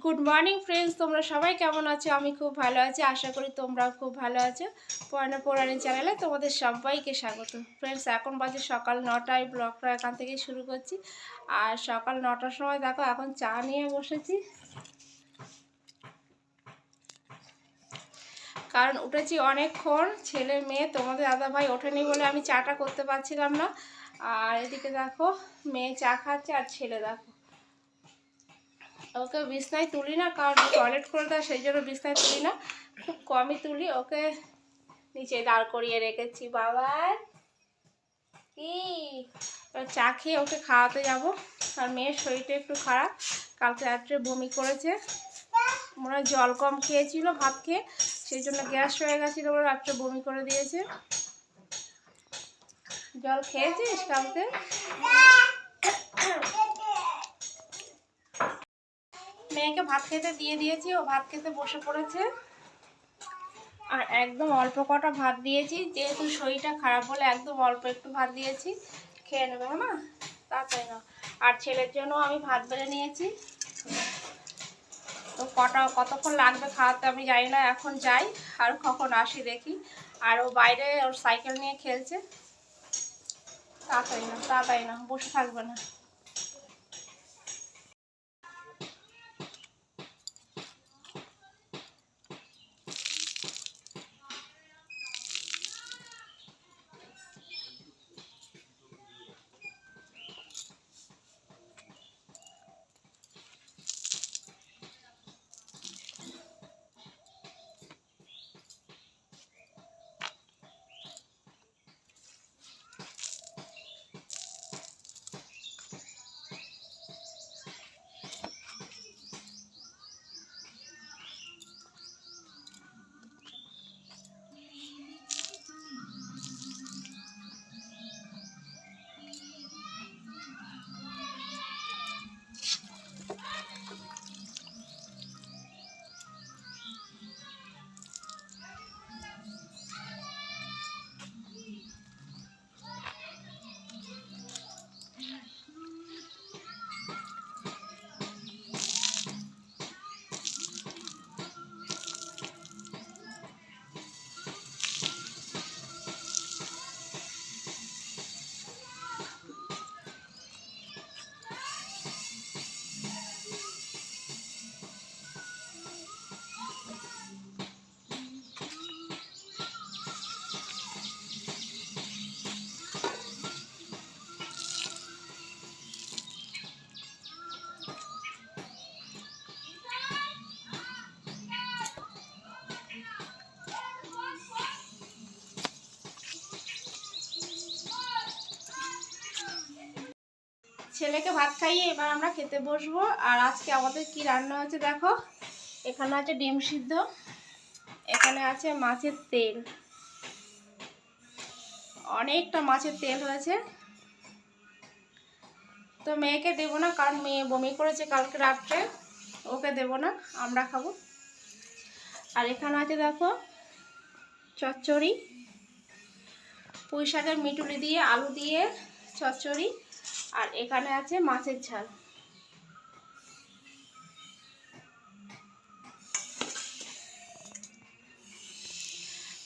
Good morning friends তোমরা সবাই কেমন আছো? আমি খুব ভালো আছি। আশা করি তোমরাও খুব ভালো আছো। পয়না পৌরাণী চ্যানেলে তোমাদের সবাইকে স্বাগত। ফ্রেন্ডস এখন বাজে সকাল নটায় ব্লগটা এখান থেকেই শুরু করছি। আর সকাল নটার সময় দেখো, এখন চা নিয়ে বসেছি। কারণ উঠেছি অনেকক্ষণ, ছেলে, মেয়ে, তোমাদের দাদা ভাই ওঠেনি বলে আমি চাটা করতে পারছিলাম না। আর এদিকে দেখো, মেয়ে চা খাচ্ছে আর ছেলে দেখো। ওকে বিছনায় তুলি না, কারণ টয়লেট করে দেয়, সেই জন্য বিছনায় তুলি না। খুব কমই তুলি, ওকে নিচে দাঁড় করিয়ে রেখেছি বাবার কি? চা খেয়ে ওকে খাওয়াতে যাব। আর মেয়ের শরীরটা একটু খারাপ, কালকে রাত্রে বমি করেছে। মনে হয় জল কম খেয়েছিল ভাত খেয়ে, সেই জন্য গ্যাস হয়ে গেছিল বলে রাত্রে বমি করে দিয়েছে। জল খেয়েছিস কালকে? মেয়েকে ভাত খেতে দিয়ে দিয়েছি, ও ভাত খেতে বসে পড়েছে। আর একদম অল্প কটা ভাত দিয়েছি, যেহেতু শরীরটা খারাপ হলে একদম অল্প একটু ভাত দিয়েছি, খেয়ে নেবে হ্যাঁ না তাড়াতাড়ি না আর ছেলের জন্য আমি ভাত বেড়ে নিয়েছি। তো কটা, কতক্ষণ লাগবে খাওয়াতে আমি জানি না, এখন যাই, আর কখন আসি দেখি। আর ও বাইরে ওর সাইকেল নিয়ে খেলছে। তাড়াতাড়ি না তাড়াতাড়ি না বসে থাকবে না। ছেলেকে ভাত খাইয়ে এবার আমরা খেতে বসবো। আর আজকে আমাদের কি রান্না হয়েছে দেখো? এখানে আছে ডিম সিদ্ধ, এখানে আছে মাছের তেল। অনেকটা মাছের তেল হয়েছে। তো মেয়েকে দেবো না, কারণ মেয়ে বমি করেছে কালকে রাত্রে। ওকে দেবো না, আমরা খাব। আর এখানে আছে দেখো, চচ্চড়ি। পুঁই শাকের মিটুলি দিয়ে, আলু দিয়ে চচ্চড়ি। আর এখানে আছে মাছের ঝাল।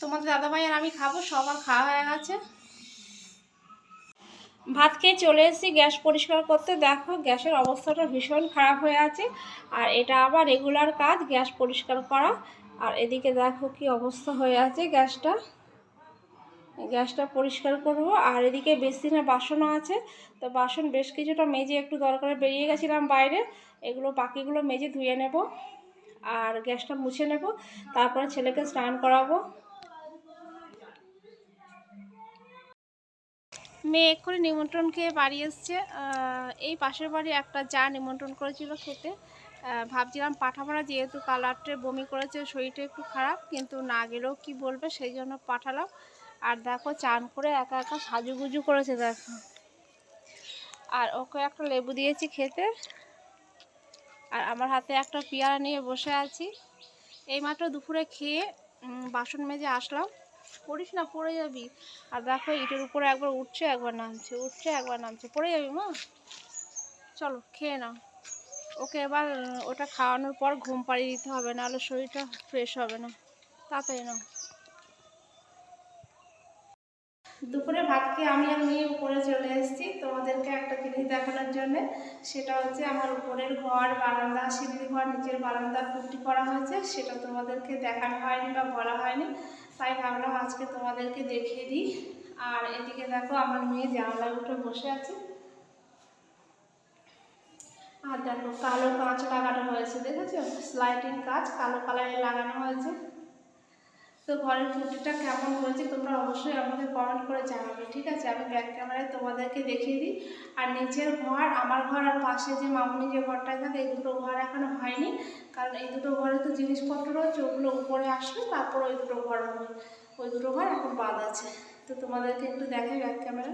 তোমাদের দাদাভাই আর আমি খাব সবার খাওয়া হয়ে গেছে। ভাত খেয়ে চলে এসেছি, গ্যাস পরিষ্কার করতে। দেখো, গ্যাসের অবস্থাটা ভীষণ খারাপ হয়ে আছে। আর এটা আবার রেগুলার কাজ, গ্যাস পরিষ্কার করা। আর এদিকে দেখো কি অবস্থা হয়ে আছে গ্যাসটা। গ্যাসটা পরিষ্কার করব। আর এদিকে বেসিনে বাসনও আছে, তো বাসন বেশ কিছুটা মেজে একটু দরকারে বেরিয়ে গেছিলাম বাইরে। এগুলো বাকিগুলো মেজে ধুয়ে নেব আর গ্যাসটা মুছে নেব। তারপরে ছেলেকে স্নান করাবো। মেয়ে এক্ষুনি নিমন্ত্রণ খেয়ে বাড়ি এসছে। এই পাশের বাড়ি একটা যা নিমন্ত্রণ করেছিল খেতে। ভাবছিলাম পাঠাবো যেহেতু কাল রাত্রে বমি করেছে, শরীরটা একটু খারাপ, কিন্তু না গেলেও কী বলবে, সেই জন্য পাঠালাম। আর দেখো চান করে একা একা সাজুগুজু করেছে, দেখো। আর ওকে একটা লেবু দিয়েছি খেতে। আর আমার হাতে একটা পেয়ারা নিয়ে বসে আছি। এইমাত্র দুপুরে খেয়ে বাসন মেজে আসলাম। পড়িস না, পড়ে যাবি। আর দেখো ইটের উপরে একবার উঠছে, একবার নামছে, উঠছে, একবার নামছে। পড়ে যাবি, মা? চলো, খেয়ে নাও। ওকে এবার ওটা খাওয়ানোর পর ঘুম পাড়িয়ে দিতে হবে, নাহলে শরীরটা ফ্রেশ হবে না। তাড়াতাড়ি নাও। দুপুরে ভাত খেয়ে আমি আর মেয়ে উপরে চলে এসেছি তোমাদেরকে একটা জিনিস দেখানোর জন্য। সেটা হচ্ছে আমার উপরের ঘর, বারান্দা, সিঁড়ির ঘর, নিচের বারান্দা পুটি করা হয়েছে। সেটা তোমাদেরকে দেখানো হয়নি বা বলা হয়নি, তাই ভাবলাম আজকে তোমাদেরকে দেখিয়ে দিই। আর এদিকে দেখো আমার মেয়ে জানলায় উঠে বসে আছে। আর দেখো কালো কাঁচ লাগানো হয়েছে, দেখেছ? স্লাইডিং কাঁচ, কালো কালারে লাগানো হয়েছে। তো ঘরের পুটিটা কেমন হয়েছে তোমরা অবশ্যই আমাকে কমেন্ট করে জানাবে, ঠিক আছে? আমি ব্যাক ক্যামেরায় তোমাদেরকে দেখিয়ে দিই। আর নিচের ঘর, আমার ঘর আর পাশে যে মামুনি যে ঘরটা থাকে, এই দুটো ঘর এখনও হয়নি। কারণ এই দুটো ঘরে তো জিনিসপত্র রয়েছে, ওগুলো উপরে আসলে তারপর ওই দুটো ঘর হবে। ওই দুটো ঘর এখন বাদ আছে। তো তোমাদেরকে একটু দেখাই ব্যাক ক্যামেরা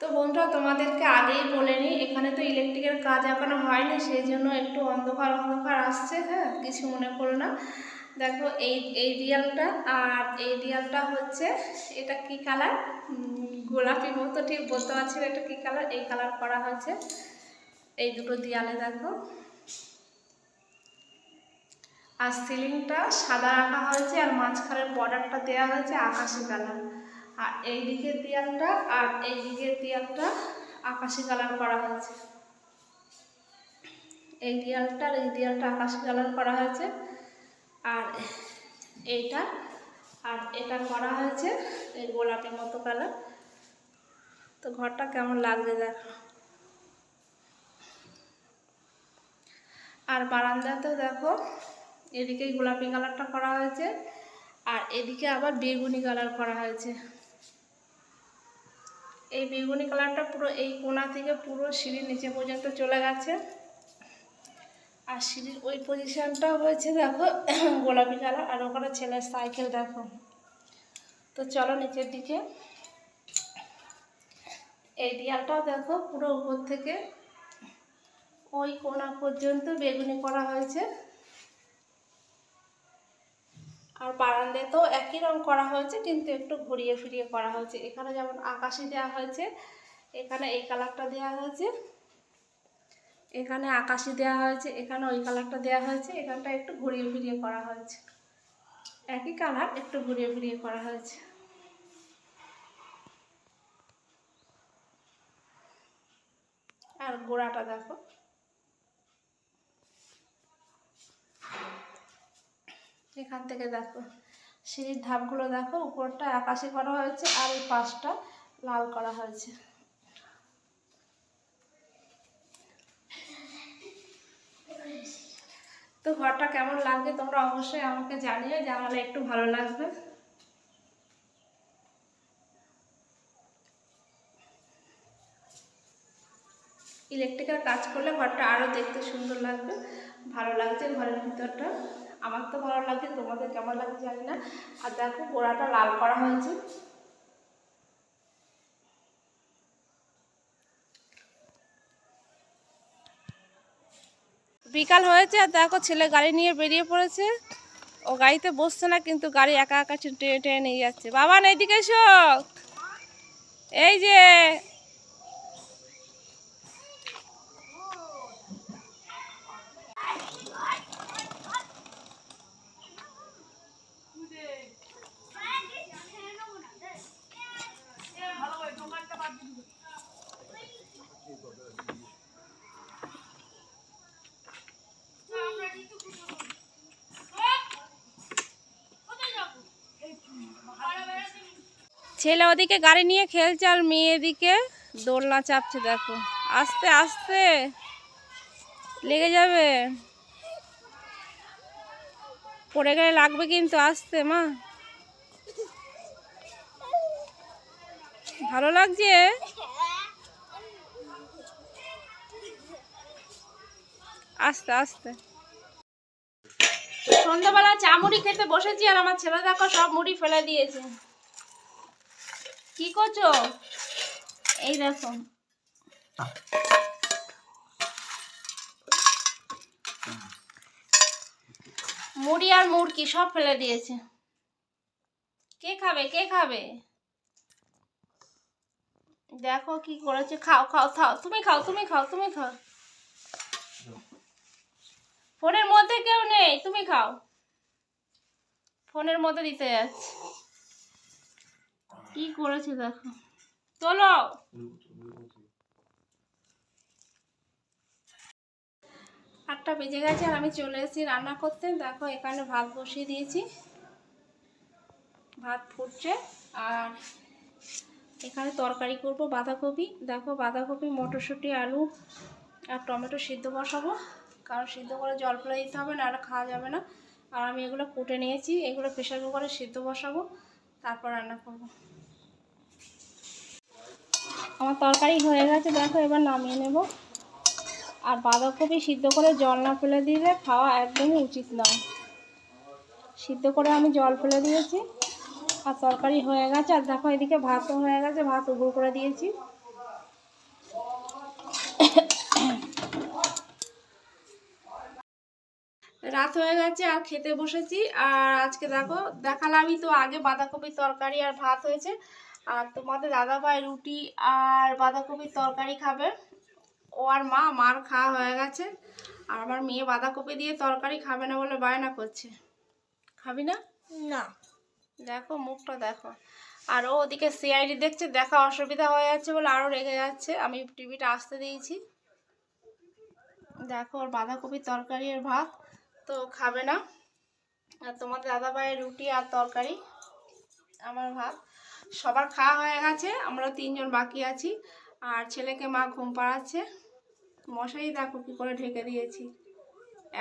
তো বন্ধুরা, তোমাদেরকে আগেই বলে নিই, এখানে তো ইলেকট্রিকের কাজ এখনও হয়নি, সেই জন্য একটু অন্ধকার অন্ধকার আসছে হ্যাঁ? কিছু মনে করো না। দেখো এই এই ডিয়ালটা আর এই ডিয়ালটা হচ্ছে, এটা কি কালার? গোলাপি মতো ঠিক বলতে পারছি এটা কি কালার? এই কালার করা হয়েছে। এই দুটো দেয়ালে দেখো। আর সিলিংটা সাদা রাখা হয়েছে আর মাঝখানের বর্ডারটা দেওয়া হয়েছে আকাশি কালার। আর এই দিকের দেয়ালটা আর এই দিকের দেয়ালটা আকাশি কালার করা হয়েছে। এই দেয়ালটা আর এই দেয়ালটা আকাশি কালার করা হয়েছে। আর এইটা, আর এটা করা হয়েছে এই গোলাপি মতো কালার। তো ঘরটা কেমন লাগবে দেখো। আর বারান্দাতেও দেখো, এদিকে গোলাপি কালারটা করা হয়েছে, আর এদিকে আবার বেগুনি কালার করা হয়েছে। এই বেগুনি কালারটা পুরো এই কোণা থেকে পুরো সিঁড়ির নিচে পর্যন্ত চলে গেছে। আর সিঁড়ির ওই পজিশনটা হয়েছে, দেখো, গোলাপি কালার আর ওখানে ছেলের সাইকেল দেখো। তো চলো নিচের দিকে। এই দেয়ালটাও দেখো, পুরো উপর থেকে ওই কোণা পর্যন্ত বেগুনি করা হয়েছে। আর বারান্দাতেও একই রং করা হয়েছে, কিন্তু একটু ঘুরিয়ে ফিরিয়ে করা হয়েছে। এখানে যেমন আকাশি দেওয়া হয়েছে, এখানে এই কালারটা দেওয়া হয়েছে। এখানে আকাশি দেওয়া হয়েছে, এখানে ওই কালারটা দেওয়া হয়েছে, এখানটা একটু ঘুরিয়ে ফিরিয়ে করা হয়েছে। একই কালার, একটু ঘুরিয়ে ফিরিয়ে করা হয়েছে। আর গোড়াটা দেখো। এখান থেকে দেখো, সিঁড়ির ধাপগুলো দেখো উপরটা আকাশি করা হয়েছে আর এই পাশটা লাল করা হয়েছে। তো ঘরটা কেমন লাগবে তোমরা অবশ্যই আমাকে জানিও জানালে একটু ভালো লাগবে। ইলেকট্রিকের কাজ করলে ঘরটা আরও দেখতে সুন্দর লাগবে, ভালো লাগছে ঘরের ভিতরটা। আমার তো ভালো লাগছে তোমাদের কেমন লাগছে জানি না। আর দেখো গোড়াটা লাল করা হয়েছে। বিকাল হয়েছে আর দেখো ছেলে গাড়ি নিয়ে বেরিয়ে পড়েছে। ও গাড়িতে বসছে না, কিন্তু গাড়ি একা একা টেনে টেনে নিয়ে যাচ্ছে। বাবা, না, এদিকে এসো। এই যে ছেলে ওদিকে গাড়ি নিয়ে খেলছে আর মেয়ে এদিকে দোলনা চাপছে, দেখো। আস্তে আস্তে। লেগে যাবে। পড়ে গেলে লাগবে কিন্তু, আস্তে, মা। ভালো লাগছে? আস্তে আস্তে। সন্ধ্যাবেলা চা মুড়ি খেতে বসেছি আর আমার ছেলে দেখো সব মুড়ি ফেলে দিয়েছে। কি করছ? এই দেখো। মুড়ি আর মুড়কি সব ফেলে দিয়েছে। কে খাবে? কে খাবে? দেখো কি করেছে। খাও খাও খাও। তুমি খাও তুমি খাও তুমি খাও। ফোনের মধ্যে কেউ নেই। তুমি খাও। ফোনের মধ্যে দিতে যাচ্ছে। কি করেছে দেখো। চলো আটটা বেজে গেছে আর আমি চলে এসেছি রান্না করতে। দেখো, এখানে ভাত বসিয়ে দিয়েছি। ভাত ফুটছে আর এখানে তরকারি করব বাঁধাকপি। দেখো, বাঁধাকপি, মটরশুঁটি, আলু আর টমেটো সিদ্ধ বসাবো। কারণ সিদ্ধ করে জল ফেলে দিতে হবে, নাহলে খাওয়া যাবে না। আর আমি এগুলো কুটে নিয়েছি, এগুলো প্রেশার কুকারে সিদ্ধ বসাবো। তারপর রান্না করব। আমার তরকারি হয়ে গেছে, দেখো এবার নামিয়ে নেব। আর বাঁধাকপি সিদ্ধ করে জল না ফেলে দিলে খাওয়া একদমই উচিত নয়। সিদ্ধ করে আমি জল ফেলে দিয়েছি। আর তরকারি হয়ে গেছে, আর দেখো এদিকে ভাতও হয়ে গেছে, ভাত উগুর করে দিয়েছি। রাত হয়ে গেছে আর খেতে বসেছি। আর আজকে দেখো দেখালামই তো আগে বাঁধাকপির তরকারি আর ভাত হয়েছে। আর তোমাদের দাদাভাই রুটি আর বাঁধাকপির তরকারি খাবে। ও আর মা মার খাওয়া হয়ে গেছে। আর আমার মেয়ে বাঁধাকপি দিয়ে তরকারি খাবে না বলে বায়না করছে। খাবি না? না। দেখো মুখটা দেখো। আর ও ওদিকে সিআইডি দেখছে দেখা অসুবিধা হয়ে যাচ্ছে বলে আরও রেগে যাচ্ছে। আমি টিভিটা আসতে দিয়েছি। দেখো ওর বাঁধাকপির তরকারি আর ভাত। তো খাবে না। আর তোমাদের দাদাভাইয়ের রুটি আর তরকারি আমার ভাত। সবার খাওয়া হয়ে গেছে আমরা তিনজন বাকি আছি। আর ছেলেকে মা ঘুম পাড়াচ্ছে। মশারি দেখো কী করে ঢেকে দিয়েছি।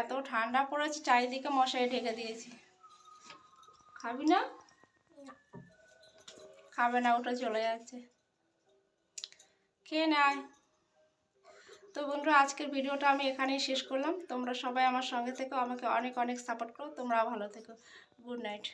এত ঠান্ডা পড়েছে চারিদিকে মশারি ঢেকে দিয়েছি। খাবি না? খাবে না ওটা চলে যাচ্ছে। খেয়ে নেয় তো বন্ধুরা, আজকের ভিডিওটা আমি এখানেই শেষ করলাম। তোমরা সবাই আমার সঙ্গে থেকো, আমাকে অনেক অনেক সাপোর্ট করো। তোমরাও ভালো থেকো। Good night